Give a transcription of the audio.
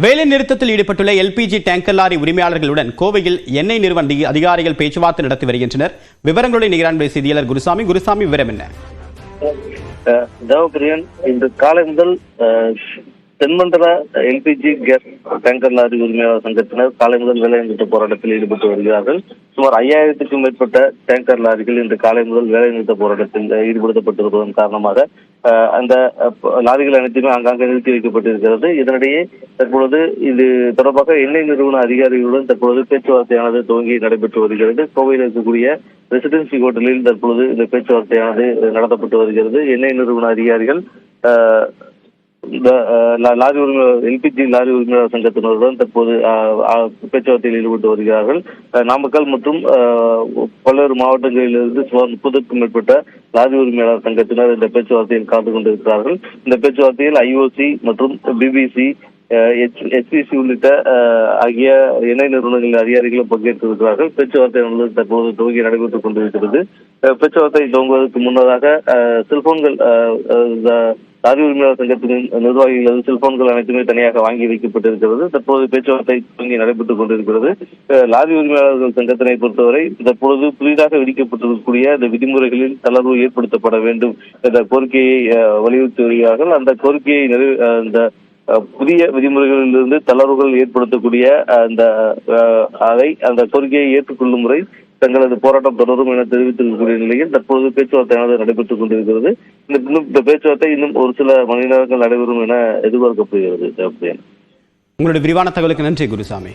வேலை நிறுத்தத்தில் ஈடுபட்டுள்ள எல்பிஜி டேங்கர் லாரி உரிமையாளர்களுடன் கோவையில் எண்ணெய் நிறுவன அதிகாரிகள் பேச்சுவார்த்தை நடத்தி வருகின்றனர். விவரங்களுடைய நிகரான் செய்தியாளர் குருசாமி. குருசாமி விவரம் என்ன? தேவபிரியன் இன்று காலை முதல் தென்மண்டல எல்பிஜி கேஸ் டேங்கர் லாரி உரிமையாளர் சங்கத்தினர் காலை முதல் வேலைநிறுத்த போராட்டத்தில் ஈடுபட்டு வருகிறார்கள். சுமார் ஐயாயிரத்துக்கும் மேற்பட்ட டேங்கர் லாரிகள் இன்று காலை முதல் வேலைநிறுத்த போராட்டத்தில் ஈடுபடுத்தப்பட்டிருப்பதன் காரணமாக அந்த லாரிகள் அனைத்துமே அங்காங்கே நிறுத்தி வைக்கப்பட்டிருக்கிறது. இதனிடையே தற்பொழுது இது தொடர்பாக எண்ணெய் நிறுவன அதிகாரிகளுடன் தற்பொழுது பேச்சுவார்த்தையானது துவங்கி நடைபெற்று வருகிறது. கோவையில் இருக்கக்கூடிய ரெசிடென்சி ஹோட்டலில் தற்பொழுது இந்த பேச்சுவார்த்தையானது நடத்தப்பட்டு வருகிறது. எண்ணெய் நிறுவன அதிகாரிகள் லாரி உரிமை எல்பிஜி லாரி உரிமையாளர் சங்கத்தினருடன் தற்போது பேச்சுவார்த்தையில் ஈடுபட்டு வருகிறார்கள். நாமக்கல் மற்றும் பல்வேறு பல்வேறு மாவட்டங்களிலிருந்து சுமார் முப்பதுக்கும் மேற்பட்ட லாரி உரிமையாளர் சங்கத்தினர் இந்த பேச்சுவார்த்தையில் கலந்து கொண்டிருக்கிறார்கள். இந்த பேச்சுவார்த்தையில் ஐஓசி மற்றும் பிபிசி எச்பிசி உள்ளிட்ட ஆகிய இணை நிறுவனங்களின் அதிகாரிகளும் பங்கேற்றிருக்கிறார்கள். பேச்சுவார்த்தை வந்து தற்போது துவங்கி நடைபெற்றுக் கொண்டிருக்கிறது. பேச்சுவார்த்தை துவங்குவதற்கு முன்னதாக செல்போன்கள் லாரி உரிமையாளர் சங்கத்தின் நிர்வாகிகளது செல்போன்கள் அனைத்துமே தனியாக வாங்கி வைக்கப்பட்டிருக்கிறது. தற்போது பேச்சுவார்த்தை தொடங்கி நடைபெற்றுக் கொண்டிருக்கிறது. லாரி உரிமையாளர்கள் சங்கத்தினை பொறுத்தவரை தற்பொழுது புதிதாக விதிக்கப்பட்டிருக்கக்கூடிய இந்த விதிமுறைகளில் தளர்வு ஏற்படுத்தப்பட வேண்டும் என்ற கோரிக்கையை அஹ், வலியுறுத்தி வருகிறார்கள். அந்த கோரிக்கையை நிறைவே இந்த புதிய விதிமுறைகளிலிருந்து தளர்வுகள் ஏற்படுத்தக்கூடிய அந்த அதை அந்த கோரிக்கையை ஏற்றுக்கொள்ளும் முறை தங்களது போராட்டம் தொடரும் என தெரிவித்திருக்கக்கூடிய நிலையில் தற்பொழுது பேச்சுவார்த்தையானது நடைபெற்றுக் கொண்டிருக்கிறது. இந்த இன்னும் இந்த பேச்சுவார்த்தை இன்னும் ஒரு சில மணி நேரங்கள் நடைபெறும் என எதிர்பார்க்கப்படுகிறது உங்களுடைய விரிவான தகவலுக்கு நன்றி குருசாமி.